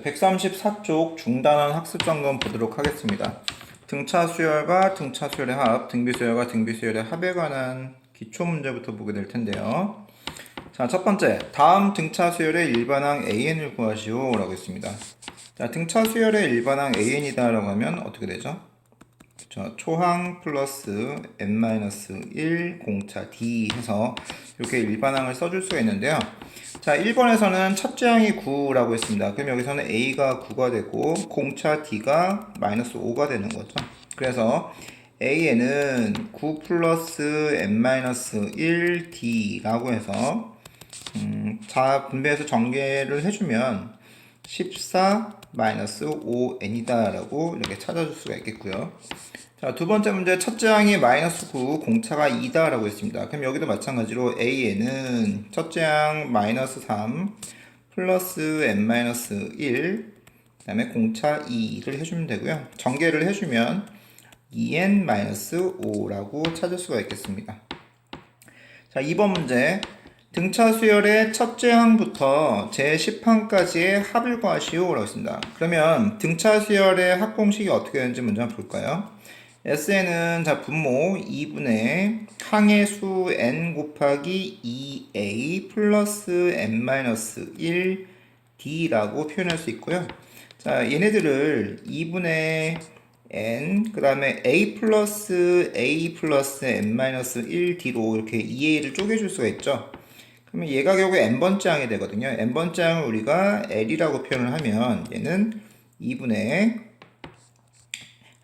134쪽 중단원 학습 점검 보도록 하겠습니다. 등차 수열과 등차 수열의 합, 등비 수열과 등비 수열의 합에 관한 기초 문제부터 보게 될 텐데요. 자, 첫 번째, 다음 등차 수열의 일반항 AN을 구하시오 라고 했습니다. 자, 등차 수열의 일반항 AN이다 라고 하면 어떻게 되죠? 그렇죠. 초항 플러스 n-1 공차 d 해서 이렇게 일반항을 써줄 수가 있는데요. 자, 1번에서는 첫째 항이 9라고 했습니다. 그럼 여기서는 a가 9가 되고 공차 d가 마이너스 5가 되는 거죠. 그래서 a는 9 플러스 n-1 d라고 해서 음, 자 분배해서 전개를 해주면 14 마이너스 5n이다라고 이렇게 찾아줄 수가 있겠고요. 자, 두 번째 문제 첫째 항이 마이너스 9, 공차가 2다라고 했습니다. 그럼 여기도 마찬가지로 a는 첫째 항 마이너스 3 플러스 n 마이너스 1 그다음에 공차 2를 해주면 되고요. 전개를 해주면 2n 마이너스 5라고 찾을 수가 있겠습니다. 자, 2번 문제. 등차 수열의 첫째 항부터 제 10항까지의 합을 구하시오 라고 했습니다. 그러면 등차 수열의 합 공식이 어떻게 되는지 먼저 볼까요? S는 자 분모 2분의 항의 수 n 곱하기 2a 플러스 n-1 d라고 표현할 수 있고요. 자 얘네들을 2분의 n 그 다음에 a 플러스 a 플러스 n-1 d로 이렇게 2a를 쪼개줄 수가 있죠. 그러면 얘가 결국 n번째 항이 되거든요. n번째 항을 우리가 l이라고 표현을 하면 얘는 2분의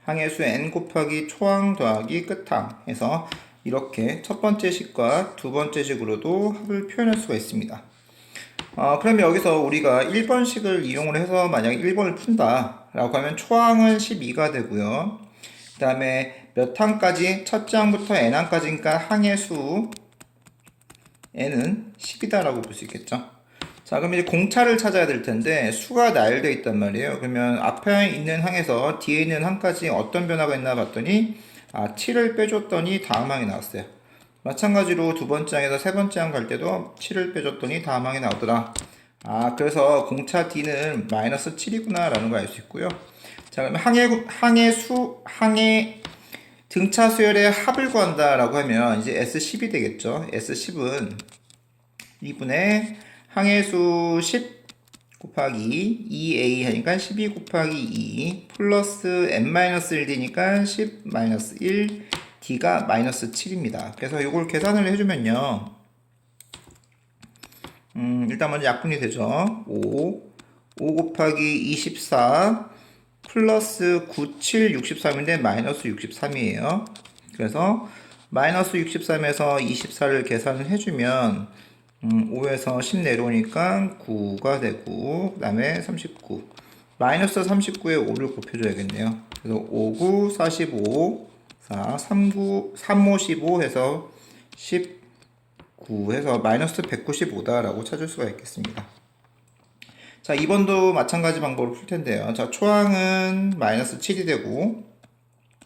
항의 수 n 곱하기 초항 더하기 끝항 해서 이렇게 첫 번째 식과 두 번째 식으로도 합을 표현할 수가 있습니다. 어, 그러면 여기서 우리가 1번 식을 이용을 해서 만약 1번을 푼다 라고 하면 초항은 12가 되고요. 그 다음에 몇 항까지 첫째 항부터 n항까지니까 항의 수 n은 10이다라고 볼 수 있겠죠. 자, 그럼 이제 공차를 찾아야 될 텐데 수가 나열되어 있단 말이에요. 그러면 앞에 있는 항에서 뒤에 있는 항까지 어떤 변화가 있나 봤더니 아, 7을 빼줬더니 다음 항이 나왔어요. 마찬가지로 두 번째 항에서 세 번째 항 갈 때도 7을 빼줬더니 다음 항이 나오더라. 아, 그래서 공차 D는 마이너스 7이구나 라는 걸 알 수 있고요. 자, 그러면 항의, 항의 수, 항의 등차 수열의 합을 구한다 라고 하면 이제 S10이 되겠죠. S10은 2분의 항의 수10 곱하기 2a 하니까 12 곱하기 2 플러스 n-1d니까 10-1 d가 마이너스 7입니다. 그래서 이걸 계산을 해주면요. 음, 일단 먼저 약분이 되죠. 5, 5 곱하기 24 플러스 9, 7, 63인데 마이너스 63이에요. 그래서 마이너스 63에서 24를 계산을 해주면 음, 5에서 10 내려오니까 9가 되고 그 다음에 39 마이너스 39에 5를 곱해줘야겠네요. 그래서 5, 9, 45 4, 3, 9, 3, 5, 15 해서 19 해서 마이너스 195다 라고 찾을 수가 있겠습니다. 자, 2번도 마찬가지 방법으로 풀 텐데요. 자, 초항은 마이너스 7이 되고,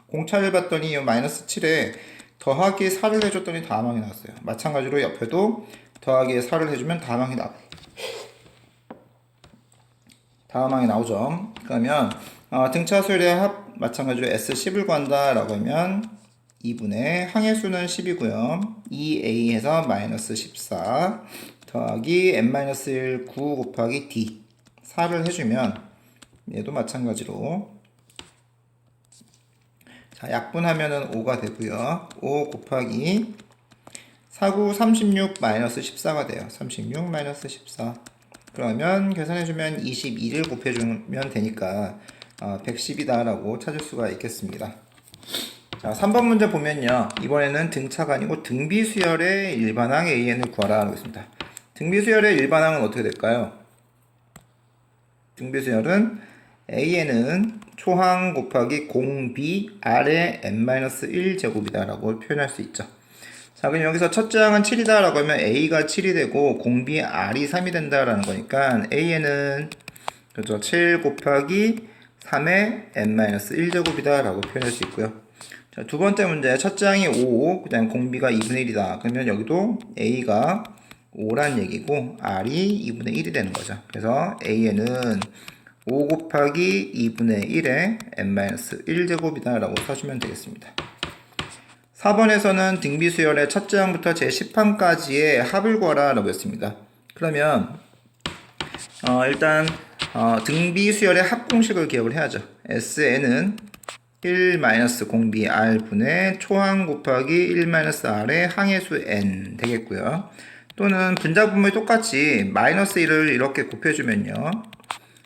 공차를 봤더니 이 마이너스 7에 더하기 4를 해줬더니 다음항이 나왔어요. 마찬가지로 옆에도 더하기 4를 해주면 다음항이 나와요. 다음항이 나오죠. 그러면 어, 등차 수열의 합 마찬가지로 S10을 구한다라고 하면 2분의 항의 수는 10이고요. 2a 해서 마이너스 14 더하기 n-1 9 곱하기 d 4를 해주면 얘도 마찬가지로 자 약분하면은 5가 되고요. 5 곱하기 49 36 마이너스 14가 돼요. 36 마이너스 14 그러면 계산해주면 22를 곱해주면 되니까 어, 110이다라고 찾을 수가 있겠습니다. 자, 3번 문제 보면요. 이번에는 등차가 아니고 등비수열의 일반항 AN을 구하라 하고 있습니다. 등비수열의 일반항은 어떻게 될까요? 등비수열은 AN은 초항 곱하기 공비 아래 n-1 제곱이다라고 표현할 수 있죠. 자, 그럼 여기서 첫째 항은 7이다라고 하면 A가 7이 되고 공비 R이 3이 된다라는 거니까 AN은 그죠? 7 곱하기 3의 n-1 제곱이다라고 표현할 수 있고요. 자, 두 번째 문제. 첫째 항이 5, 그 다음 공비가 2분의 1이다. 그러면 여기도 A가 5란 얘기고 R이 2분의 1이 되는 거죠. 그래서 AN은 5 곱하기 2분의 1의 n-1제곱이다 라고 써주면 되겠습니다. 4번에서는 등비수열의 첫째 항부터 제10항까지의 합을 구하라 라고 했습니다. 그러면 어, 일단 어, 등비수열의 합 공식을 기억을 해야죠. SN은 1 공비 R 분의 초항 곱하기 1 R의 항해수 N 되겠고요. 또는 분자분모에 똑같이 마이너스 1을 이렇게 곱해주면요.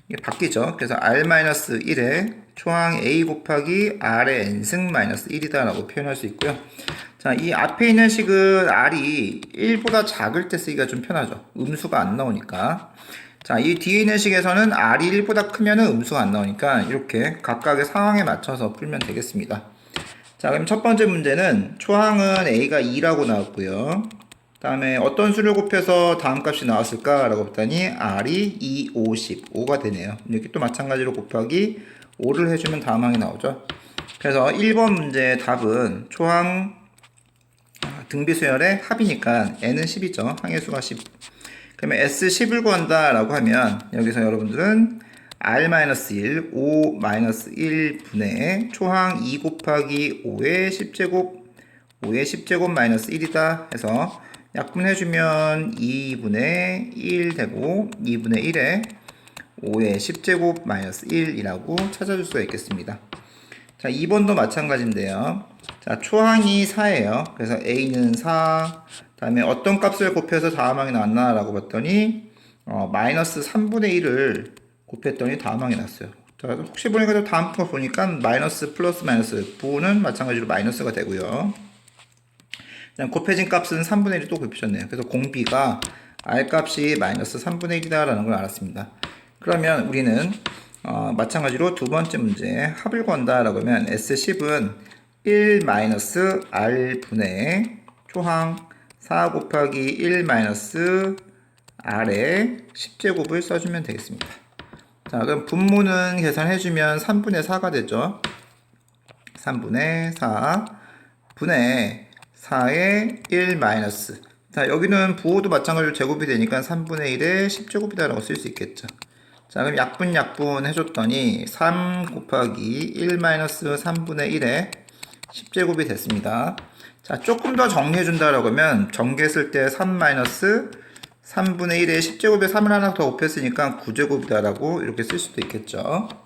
이게 바뀌죠. 그래서 R-1에 초항 A 곱하기 R의 N승 마이너스 1이다 라고 표현할 수 있고요. 자, 이 앞에 있는 식은 R이 1보다 작을 때 쓰기가 좀 편하죠. 음수가 안 나오니까. 자, 이 뒤에 있는 식에서는 R이 1보다 크면 음수가 안 나오니까 이렇게 각각의 상황에 맞춰서 풀면 되겠습니다. 자, 그럼 첫 번째 문제는 초항은 A가 2라고 나왔고요. 다음에 어떤 수를 곱해서 다음 값이 나왔을까? 라고 봤더니 R이 2, 50, 5가 되네요. 이렇게 또 마찬가지로 곱하기 5를 해주면 다음 항이 나오죠. 그래서 1번 문제의 답은 초항 아, 등비수열의 합이니까 n은 10이죠. 항의 수가 10. 그러면 S10을 구한다 라고 하면 여기서 여러분들은 R-1, 5-1 분의 초항 2 곱하기 5의 10제곱 5의 10제곱 마이너스 1이다 해서 약분해주면 2분의 1 되고 2분의 1에 5의 10제곱 마이너스 1이라고 찾아줄 수가 있겠습니다. 자, 2번도 마찬가지인데요. 자, 초항이 4예요. 그래서 A는 4, 다음에 어떤 값을 곱해서 다음 항이 나왔나 라고 봤더니 어, 마이너스 3분의 1을 곱했더니 다음 항이 났어요. 자, 혹시 보니까 또 다음 거 보니까 마이너스 플러스 마이너스 부는 마찬가지로 마이너스가 되고요. 그냥 곱해진 값은 3분의 1이 또 곱해졌네요. 그래서 공비가 R 값이 마이너스 3분의 1이다라는 걸 알았습니다. 그러면 우리는 어, 마찬가지로 두 번째 문제 합을 구한다라고 하면 S10은 1 마이너스 R 분의 초항 4 곱하기 1 마이너스 R의 10제곱을 써주면 되겠습니다. 자, 그럼 분모는 계산해주면 3분의 4가 되죠. 3분의 4 분의 4의 1 마이너스. 자, 여기는 부호도 마찬가지로 제곱이 되니까 3분의 1의 10제곱이다 라고 쓸 수 있겠죠. 자, 그럼 약분 약분 해줬더니 3 곱하기 1 마이너스 3분의 1에 10제곱이 됐습니다. 자, 조금 더 정리해준다 라고 하면 정리했을 때 3 마이너스 3분의 1에 10제곱에 3을 하나 더 곱했으니까 9제곱이다 라고 이렇게 쓸 수도 있겠죠.